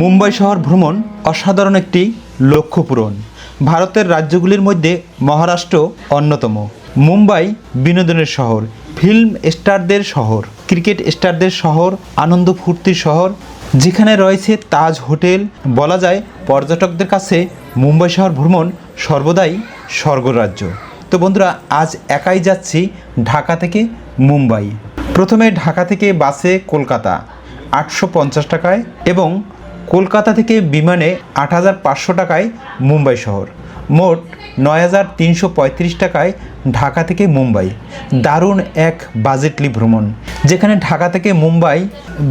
মুম্বাই শহর ভ্রমণ অসাধারণ একটি লক্ষ্য পূরণ। ভারতের রাজ্যগুলির মধ্যে মহারাষ্ট্র অন্যতম। মুম্বাই বিনোদনের শহর, ফিল্ম স্টারদের শহর, ক্রিকেট স্টারদের শহর, আনন্দ ফুর্তির শহর, যেখানে রয়েছে তাজ হোটেল। বলা যায়, পর্যটকদের কাছে মুম্বাই শহর ভ্রমণ সর্বদাই স্বর্গরাজ্য। তো বন্ধুরা, আজ একাই যাচ্ছি ঢাকা থেকে মুম্বাই। প্রথমে ঢাকা থেকে বাসে কলকাতা, আটশো পঞ্চাশ টাকায় এবং কলকাতা থেকে বিমানে আট হাজার পাঁচশো টাকায় মুম্বাই শহর, মোট নয় হাজার তিনশো পঁয়ত্রিশ টাকায় ঢাকা থেকে মুম্বাই। দারুণ এক বাজেটলি ভ্রমণ, যেখানে ঢাকা থেকে মুম্বাই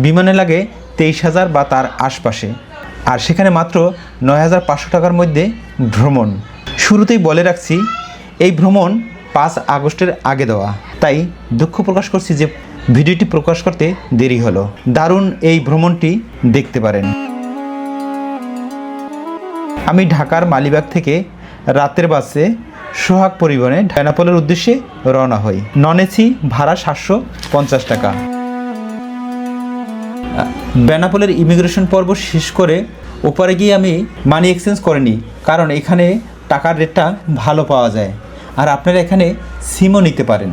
বিমানে লাগে তেইশ হাজার বা তার আশপাশে। আর সেখানে মাত্র নয় হাজার পাঁচশো টাকার মধ্যে ভ্রমণ। শুরুতেই বলে রাখছি, এই ভ্রমণ পাঁচ আগস্টের আগে দেওয়া। তাই দুঃখ প্রকাশ করছি যে ভিডিওটি প্রকাশ করতে দেরি হলো। দারুণ এই ভ্রমণটি দেখতে পারেন। আমি ঢাকার মালিবাগ থেকে রাতের বাসে সোহাগ পরিবহনে ডায়নাপোলের উদ্দেশ্যে রওনা হই। নন এসি ভাড়া সাতশো পঞ্চাশ টাকা। বেনাপোলের ইমিগ্রেশন পর্ব শেষ করে ওপারে গিয়ে আমি মানি এক্সচেঞ্জ করিনি, কারণ এখানে টাকার রেটটা ভালো পাওয়া যায়। আর আপনারা এখানে সিমও নিতে পারেন।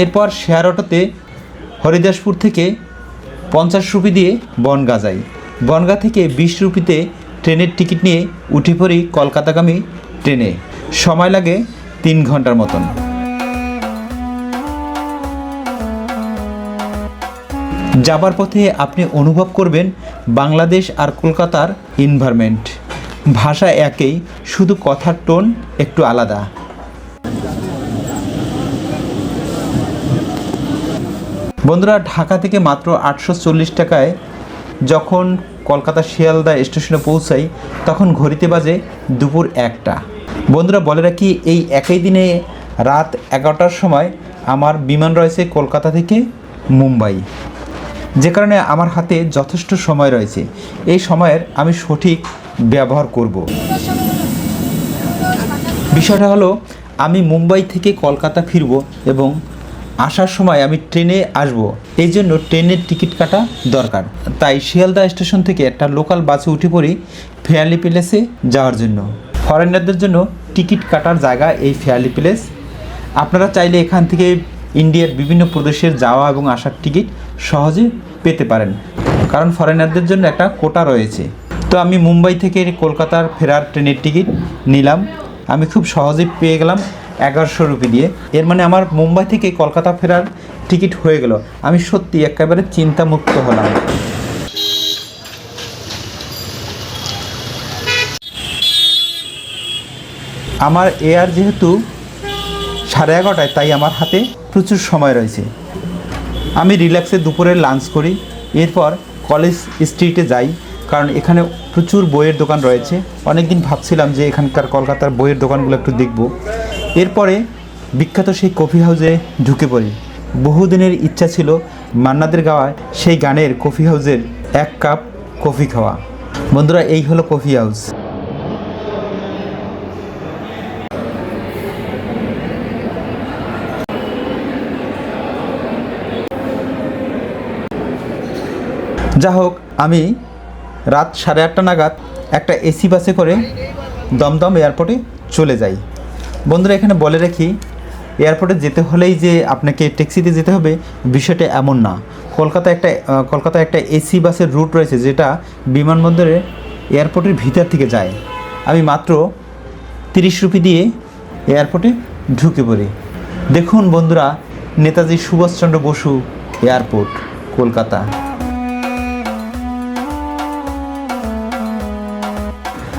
এরপর শেয়ার অটোতে হরিদাসপুর থেকে পঞ্চাশ রুপি দিয়ে বনগা যাই। বনগা থেকে বিশ রুপিতে ট্রেনের টিকিট নিয়ে উঠে পড়ি কলকাতাগামী ট্রেনে। সময় লাগে তিন ঘণ্টার মতন। যাবার পথে আপনি অনুভব করবেন বাংলাদেশ আর কলকাতার এনভায়রনমেন্ট ভাষা একই, শুধু কথার টোন একটু আলাদা। বন্ধুরা, ঢাকা থেকে মাত্র আটশো চল্লিশ টাকায় যখন কলকাতা শিয়ালদা স্টেশনে পৌঁছাই, তখন ঘড়িতে বাজে দুপুর একটা। বন্ধুরা, বলে রাখি, এই একই দিনে রাত এগারোটার সময় আমার বিমান রয়েছে কলকাতা থেকে মুম্বাই। যে কারণে আমার হাতে যথেষ্ট সময় রয়েছে। এই সময়ের আমি সঠিক ব্যবহার করব। বিষয়টা হলো, আমি মুম্বাই থেকে কলকাতা ফিরব এবং আসার সময় আমি ট্রেনে আসব। এই জন্য ট্রেনের টিকিট কাটা দরকার। তাই শিয়ালদা স্টেশন থেকে একটা লোকাল বাসে উঠে পড়ি ফেয়ারলি প্যালেসে যাওয়ার জন্য। ফরেনারদের জন্য টিকিট কাটার জায়গা এই ফেয়ারলি প্যালেস। আপনারা চাইলে এখান থেকে ইন্ডিয়ার বিভিন্ন প্রদেশের যাওয়া এবং আসার টিকিট সহজে পেতে পারেন। কারণ ফরেনারদের জন্য একটা কোটা রয়েছে। তো আমি মুম্বাই থেকে কলকাতার ফেরার ট্রেনের টিকিট নিলাম। আমি খুব সহজেই পেয়ে গেলাম। এগারোশো রুপি দিয়ে। এর মানে আমার মুম্বাই থেকে কলকাতা ফেরার টিকিট হয়ে গেল। আমি সত্যি একেবারে চিন্তামুক্ত হলাম। আমার এয়ার যেহেতু সাড়ে এগারোটায়, তাই আমার হাতে প্রচুর সময় রয়েছে। আমি রিল্যাক্সে দুপুরে লাঞ্চ করি। এরপর কলেজ স্ট্রিটে যাই, কারণ এখানে প্রচুর বইয়ের দোকান রয়েছে। অনেকদিন ভাবছিলাম যে এখানকার কলকাতার বইয়ের দোকানগুলো একটু দেখব। এরপরে বিখ্যাত সেই কফি হাউসে ঢুকে পড়ি। বহুদিনের ইচ্ছা ছিল মান্নাদের গাওয়া সেই গানের কফি হাউসের এক কাপ কফি খাওয়া। বন্ধুরা, এই হলো কফি হাউস। যা হোক, আমি রাত সাড়ে আটটা নাগাদ একটা এসি বাসে করে দমদম এয়ারপোর্টে চলে যাই। বন্ধুরা এখানে বলে রাখি এয়ারপোর্টে যেতে হলেই যে আপনাকে ট্যাক্সিতে যেতে হবে বিষয়টা এমন না। কলকাতা একটা আহ, কলকাতায় একটা এসি বাসের রুট রয়েছে যেটা বিমানবন্দরে এয়ারপোর্টের ভিতর থেকে যায়। আমি মাত্র তিরিশ রুপি দিয়ে এয়ারপোর্টে ঢুকে পড়ি। দেখুন বন্ধুরা নেতাজি সুভাষচন্দ্র বসু এয়ারপোর্ট কলকাতা।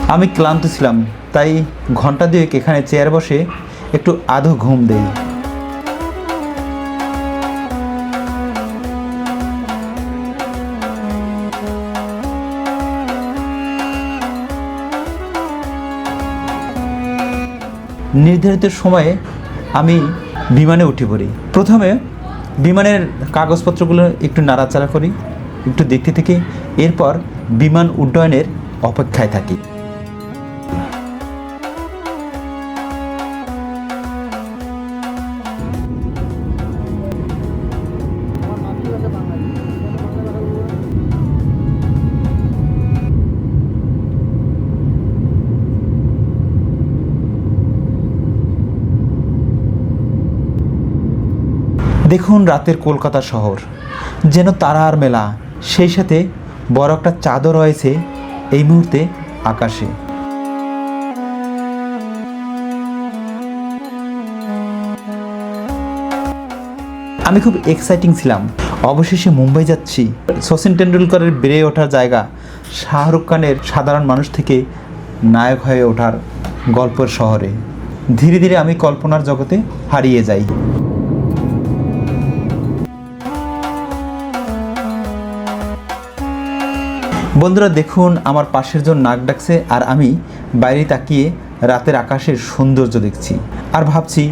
আমি ক্লান্ত ছিলাম। তাই ঘণ্টা দুয়েক এখানে চেয়ার বসে একটু আধো ঘুম দেই। নির্ধারিত সময়ে আমি বিমানে উঠে পড়ি। প্রথমে বিমানের কাগজপত্রগুলো একটু নাড়াচাড়া করি, একটু দেখতে থেকে, এরপর বিমান উড্ডয়নের অপেক্ষায় থাকি। দেখুন রাতের কলকাতা শহর। যেন তারার মেলা, সেই সাথে বড় একটা চাঁদও রয়েছে এই মুহূর্তে আকাশে। আমি খুব এক্সাইটিং ছিলাম। অবশেষে মুম্বাই যাচ্ছি। সচিন টেন্ডুলকারের বেড়ে ওঠার জায়গা শাহরুখ খানের সাধারণ মানুষ থেকে নায়ক হয়ে ওঠার গল্পের শহরে। ধীরে ধীরে আমি কল্পনার জগতে হারিয়ে যাই। বন্ধুরা দেখুন, আমার পাশের জন নাক ডাকছে আর আমি বাইরে তাকিয়ে রাতের আকাশের সৌন্দর্য দেখছি। আর ভাবছি,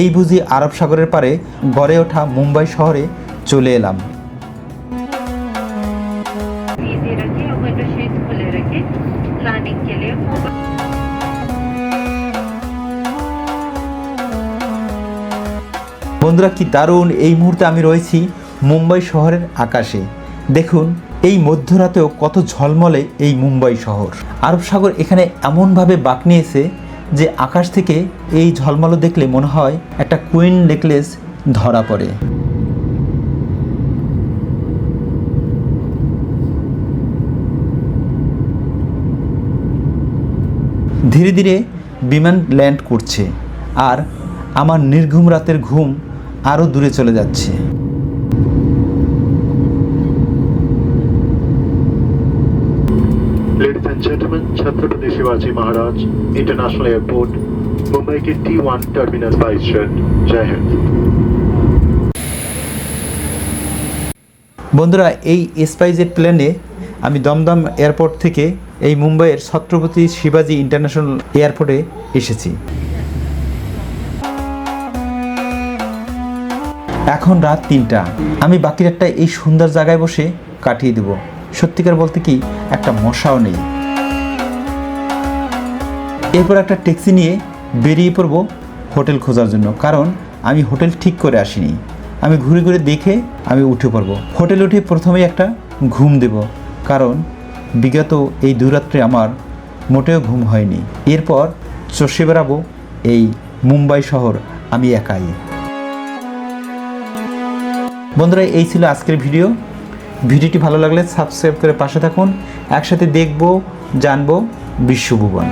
এই বুঝি আরব সাগরের পারে গড়ে ওঠা মুম্বাই শহরে চলে এলাম। বন্ধুরা কি দারুণ, এই মুহূর্তে আমি রয়েছি মুম্বাই শহরের আকাশে। দেখুন এই মধ্যরাতেও কত ঝলমলে এই মুম্বাই শহর। আরব সাগর এখানে এমনভাবে বাঁক নিয়েছে যে আকাশ থেকে এই ঝলমলো দেখলে মনে হয় একটা কুইন নেকলেস ধরা পড়ে। ধীরে ধীরে বিমান ল্যান্ড করছে আর আমার নির্ঘুম রাতের ঘুম আরও দূরে চলে যাচ্ছে। gentlemen, Chhatrapati Shivaji Maharaj International Airport, Mumbai के T1 टर्मिनस बाईस जय हिंद বন্ধুরা এই স্পাইজেট প্লেনে আমি দমদম এয়ারপোর্ট থেকে এই মুম্বাইয়ের ছত্রপতি শিবাজি ইন্টারন্যাশনাল এয়ারপোর্টে এসেছি এখন রাত তিনটা আমি বাকি রাতটা এই সুন্দর জায়গায় বসে কাটিয়ে দেব সত্যিকার বলতে কি একটা মশাও নেই এরপর একটা ট্যাক্সি নিয়ে বেরিয়ে পড়ব হোটেল খোঁজার জন্য। কারণ আমি হোটেল ঠিক করে আসিনি। আমি ঘুরে ঘুরে দেখে আমি উঠে পড়ব। হোটেল উঠে প্রথমেই একটা ঘুম দেব। কারণ বিগত এই দুরাত্রে আমার মোটেও ঘুম হয়নি। এরপর চষে বেড়াবো এই মুম্বাই শহর আমি একাই। বন্ধুরা, এই ছিল আজকের ভিডিও। ভিডিওটি ভালো লাগলে সাবস্ক্রাইব করে পাশে থাকুন। একসাথে দেখব, জানব বিশ্বভুবন